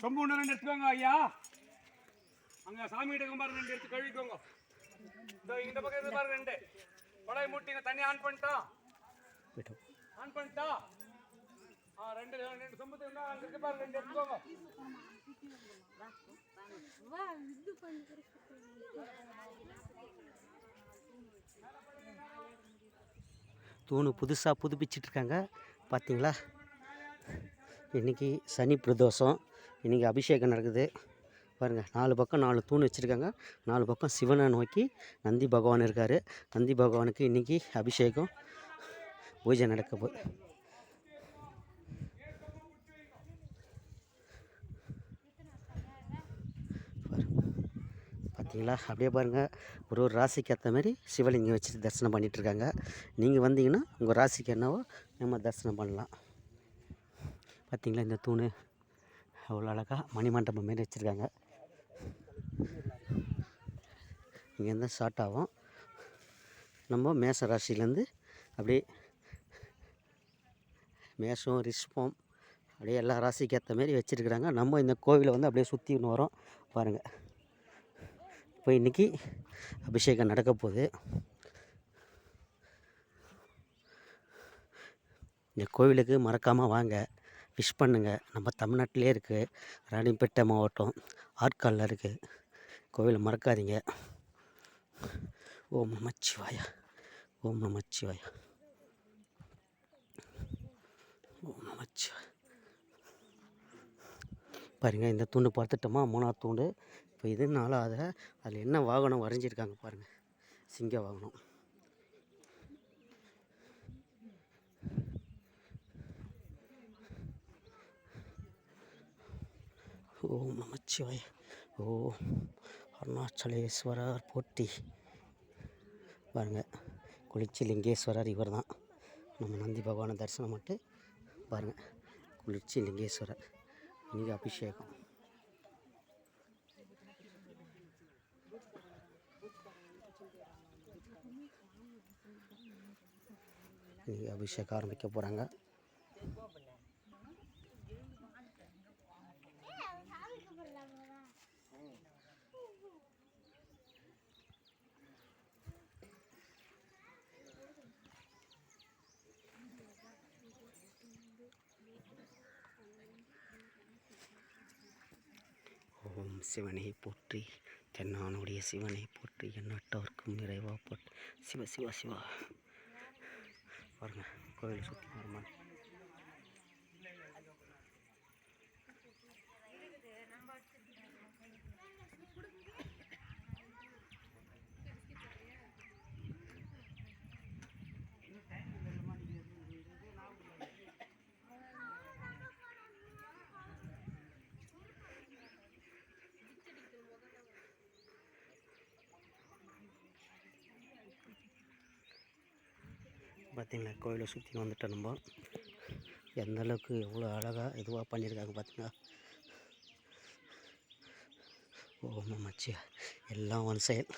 சொம்பு ஒன்று ரெண்டு எடுத்துக்கோங்க ஐயா. அங்கே சாமி கிட்ட பாருங்க ரெண்டு எடுத்து கழுவிக்கோங்க. இந்த இந்த பக்கம் இருந்து பாருங்க ரெண்டு. குழாய் மூட்டிங்க தண்ணி ஆன் பண்ணிட்டா. ஆன் பண்ணிட்டா. ஆ ரெண்டு ரெண்டு சொம்பு இருந்தா அங்க இருக்கு பாருங்க ரெண்டு எடுத்துக்கோங்க. தூணு புதுசாக புதுப்பிச்சிட்டு இருக்காங்க. பார்த்தீங்களா இன்றைக்கி சனி பிரதோஷம். இன்றைக்கி அபிஷேகம் நடக்குது. பாருங்கள் நாலு பக்கம் நாலு தூண் வச்சுருக்காங்க. நாலு பக்கம் சிவனை நோக்கி நந்தி பகவான் இருக்கார். நந்தி பகவானுக்கு இன்றைக்கி அபிஷேகம் பூஜை நடக்க போகுது பார்த்தீங்களா அப்படியே பாருங்கள் ஒரு ஒரு ராசிக்கு ஏற்ற மாதிரி சிவலிங்கம் வச்சுட்டு தரிசனம் பண்ணிகிட்ருக்காங்க இருக்காங்க. நீங்கள் வந்தீங்கன்னா உங்கள் ராசிக்கு என்னவோ நம்ம தரிசனம் பண்ணலாம். பார்த்திங்களா இந்த தூண்? அவ்வளோ அழகாக மணிமண்டபம் மாரி வச்சுருக்காங்க. இங்கேருந்து ஸ்டார்ட் ஆகும். நம்ம மேச ராசிலேருந்து அப்படியே மேஷம் ரிஷ்பம் அப்படியே எல்லா ராசிக்கு ஏற்ற மாரி வச்சுருக்குறாங்க. நம்ம இந்த கோவிலை வந்து அப்படியே சுற்றின்னு வரோம். பாருங்கள் இப்போ இன்றைக்கி அபிஷேகம் நடக்க போகுது. இந்த கோவிலுக்கு மறக்காமல் வாங்க. விஷ் பண்ணுங்கள் நம்ம தமிழ்நாட்டிலே இருக்குது ராணிப்பேட்டை மாவட்டம் ஆற்காலில் இருக்குது கோவிலை மறக்காதீங்க. ஓம் நமச்சிவாயா ஓம் நமச்சிவாயா ஓம் நமச்சிவாயா பாருங்கள் இந்த தூண்டு பார்த்துட்டோமா? மூணாவது தூண்டு. இப்போ இது நாலாவது அதில் என்ன வாகனம் வரைஞ்சிருக்காங்க பாருங்கள் சிங்க வாகனம். ஓம் நமச்சிவாய. ஓம் அருணாச்சலேஸ்வரர் போட்டி. பாருங்கள் குளிர்ச்சி லிங்கேஸ்வரர் இவர் தான் நம்ம நந்தி பகவானை தரிசனம் மட்டும் பாருங்கள் குளிர்ச்சி லிங்கேஸ்வரர் இன்றைக்கி அபிஷேகம். இன்றைக்கி அபிஷேகம் ஆரம்பிக்க போகிறாங்க ஓம் சிவனை போற்றி தென்னானுடைய சிவனை போற்றி எண்ணற்றவர்க்கும் நிறைவா போற்றி சிவ சிவா சிவா. பாருங்கள் கோயில் சுற்றி வருமா பார்த்திங்களா கோயிலை சுற்றி வந்துட்டோம் நம்ம. எந்த அளவுக்கு எவ்வளோ அழகாக இதுவாக பண்ணியிருக்காங்க பார்த்தீங்களா? ஓம மச்சியா எல்லாம் ஒன் செயல்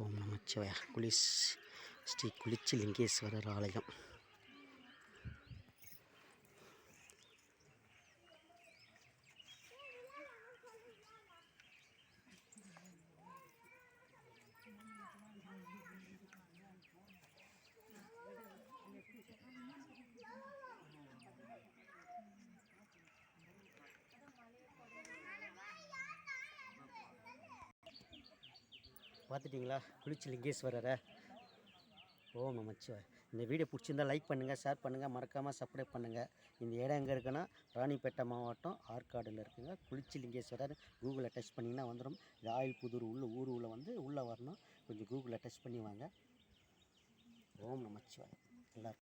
ஓம் நமச்சிவாய குளிஸ். ஸ்ரீ குளிச்சி லிங்கேஸ்வரர் ஆலயம். பார்த்துட்டிங்களா? குளிச்சி லிங்கேஸ்வரரை. ஓம் நமச்சிவாய் இந்த வீடியோ பிடிச்சிருந்தா லைக் பண்ணுங்கள் ஷேர் பண்ணுங்கள் மறக்காமல் சப்ஸ்கிரைப் பண்ணுங்கள் இந்த இடம் எங்கே இருக்குன்னா ராணிப்பேட்டை மாவட்டம் ஆற்காடில் இருக்குங்க. குளிச்சிலிங்கேஸ்வரர் கூகுளில் டச் பண்ணிங்கன்னா வந்துடும் இது ஆயில் புதூர் உள்ள ஊர் உள்ள வந்து உள்ளே வரணும். கொஞ்சம் கூகுளில் டச் பண்ணி வாங்க. ஓம் நமச்சிவாய் எல்லாருக்கும்